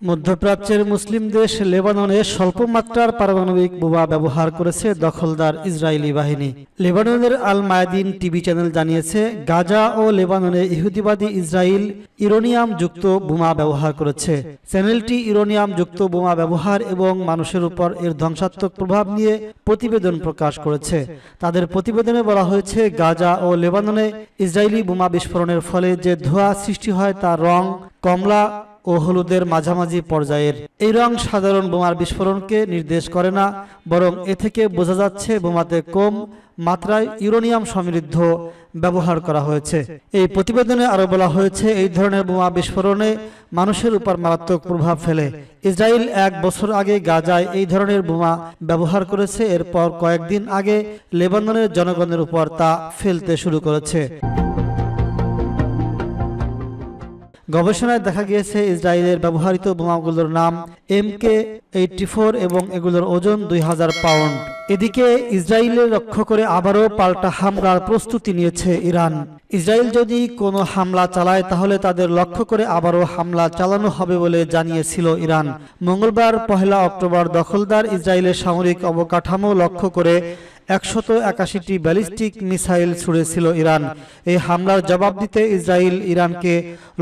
মধ্যপ্রাচ্যের মুসলিম দেশ লেবাননে স্বল্প মাত্রার পারমাণবিক বোমা ব্যবহার করেছে দখলদার ইসরায়েলি বাহিনী। লেবাননের আল মায়াদিন টিভি চ্যানেল জানিয়েছে, গাজা ও লেবাননে ইহুদিবাদী ইসরায়েল ইরোনিয়াম যুক্ত বোমা ব্যবহার করেছে। চ্যানেলটি ইরোনিয়াম যুক্ত বোমা ব্যবহার এবং মানুষের উপর এর ধ্বংসাত্মক প্রভাব নিয়ে প্রতিবেদন প্রকাশ করেছে। তাদের প্রতিবেদনে বলা হয়েছে, গাজা ও লেবাননে ইসরায়েলি বোমা বিস্ফোরণের ফলে যে ধোঁয়া সৃষ্টি হয় তার রং কমলা ও হলুদের মাঝামাঝি পর্যায়ের। এই রং সাধারণ বোমার বিস্ফোরণকে নির্দেশ করে না, বরং এ থেকে বোঝা যাচ্ছে বোমাতে কম মাত্রায় ইউরোনিয়াম সমৃদ্ধ ব্যবহার করা হয়েছে। এই প্রতিবেদনে আরও বলা হয়েছে, এই ধরনের বোমা বিস্ফোরণে মানুষের উপর মারাত্মক প্রভাব ফেলে। ইসরায়েল এক বছর আগে গাজায় এই ধরনের বোমা ব্যবহার করেছে, এরপর কয়েকদিন আগে লেবাননের জনগণের উপর তা ফেলতে শুরু করেছে। গবেষণায় দেখা গিয়েছে ইসরায়েলের ব্যবহৃত বোমাগুলোর নাম এম কে এইটটি ফোর এবং এগুলোর ওজন দুই হাজার পাউন্ড। এদিকে ইসরায়েলের লক্ষ্য করে আবারও পাল্টা হামলার প্রস্তুতি নিয়েছে ইরান। ইসরায়েল যদি কোনো হামলা চালায়, তাহলে তাদের লক্ষ্য করে আবারও হামলা চালানো হবে বলে জানিয়েছিল ইরান। মঙ্গলবার পহেলা অক্টোবর দখলদার ইসরায়েলের সামরিক অবকাঠামো লক্ষ্য করে একশত একাশিটি ব্যালিস্টিক মিসাইল ছুড়েছিল ইরান। এই হামলার জবাব দিতে ইসরায়েল ইরানকে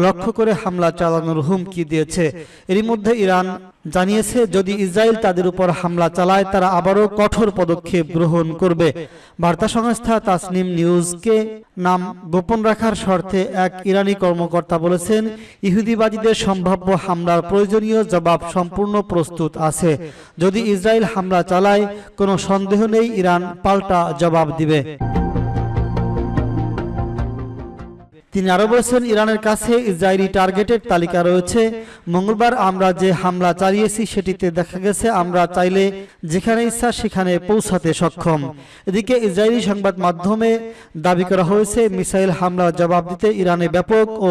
লক্ষ্য করে হামলা চালানোর হুমকি দিয়েছে। এরই মধ্যে ইরান জানিয়েছে, যদি ইসরায়েল তাদের উপর হামলা চালায়, তারা আবারও কঠোর পদক্ষেপ গ্রহণ করবে। বার্তা সংস্থা তাসনিম নিউজকে নাম গোপন রাখার শর্তে এক ইরানি কর্মকর্তা বলেছেন, ইহুদিবাদীদের সম্ভাব্য হামলার প্রয়োজনীয় জবাব সম্পূর্ণ প্রস্তুত আছে। যদি ইসরায়েল হামলা চালায়, কোনো সন্দেহ নেই, ইরান পাল্টা জবাব দিবে। তিনি আরও বলেছেন, ইরানের কাছে ইসরায়েলি টার্গেটের তালিকা রয়েছে। মঙ্গলবার আমরা যে হামলা চালিয়েছি, সেটিতে দেখা গেছে আমরা চাইলে যেখানে ইচ্ছা সেখানে পৌঁছাতে সক্ষম। এদিকে ইসরায়েলি সংবাদ মাধ্যমে দাবি করা হয়েছে, মিসাইল হামলার জবাব দিতে ইরানে ব্যাপক ও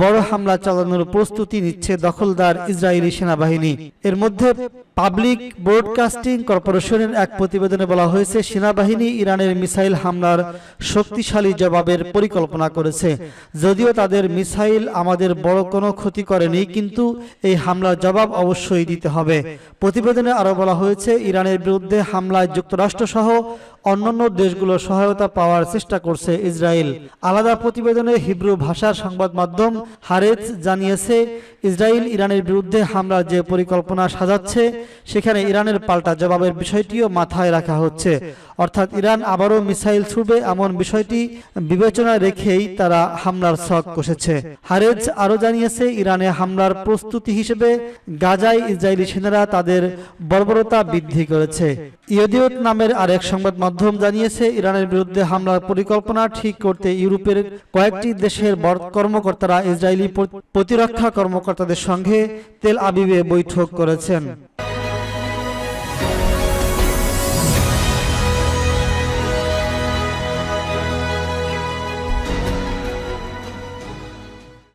বড় হামলা চালানোর প্রস্তুতি নিচ্ছে দখলদার ইসরায়েলি সেনাবাহিনী। এর মধ্যে পাবলিক ব্রডকাস্টিং কর্পোরেশনের এক প্রতিবেদনে বলা হয়েছে, সেনাবাহিনী ইরানের মিসাইল হামলার শক্তিশালী জবাবের পরিকল্পনা করেছে। যদিও তাদের মিসাইল আমাদের বড় কোনো ক্ষতি করেনি, কিন্তু এই হামলার জবাব অবশ্যই দিতে হবে। প্রতিবেদনে আরও বলা হয়েছে, ইরানের বিরুদ্ধে হামলায় যুক্তরাষ্ট্র সহ অন্যান্য দেশগুলো সহায়তা পাওয়ার চেষ্টা করছে ইসরায়েল। আলাদা প্রতিবেদনে হিব্রু ভাষার সংবাদ মাধ্যম হারেজ জানিয়েছে, ইসরায়েল ইরানের বিরুদ্ধে হামলার যে পরিকল্পনা সাজাচ্ছে, সেখানে ইরানের পাল্টা জবাবের বিষয়টিও মাথায় রাখা হচ্ছে। অর্থাৎ ইরান আবারও মিসাইল ছুড়বে এমন বিষয়টি বিবেচনায় রেখেই তারা হামলার ছক কষেছে। হারেজ আরও জানিয়েছে, ইরানে হামলার প্রস্তুতি হিসেবে গাজায় ইসরায়েলি সেনারা তাদের বর্বরতা বৃদ্ধি করেছে। ইয়দিয়ত নামের আরেক সংবাদ মাধ্যম জানিয়েছে, ইরানের বিরুদ্ধে হামলার পরিকল্পনা ঠিক করতে ইউরোপের কয়েকটি দেশের কর্মকর্তারা ইসরায়েলি প্রতিরক্ষা কর্মকর্তাদের সঙ্গে তেল আবিবে বৈঠক করেছেন।